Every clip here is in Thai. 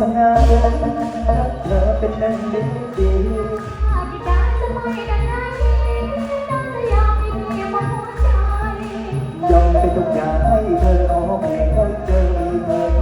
ทำงารักเธอเป็นนั่นดีดียอมไปทุกอยางให้เธอขอไม่ค่อยเจอเธอ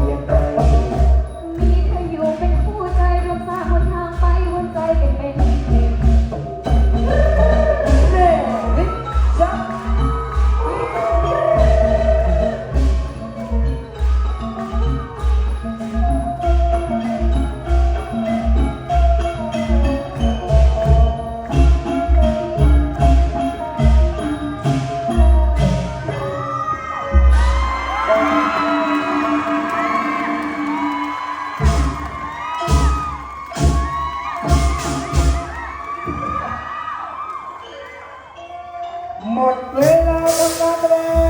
หมดเวลาแล้วครับ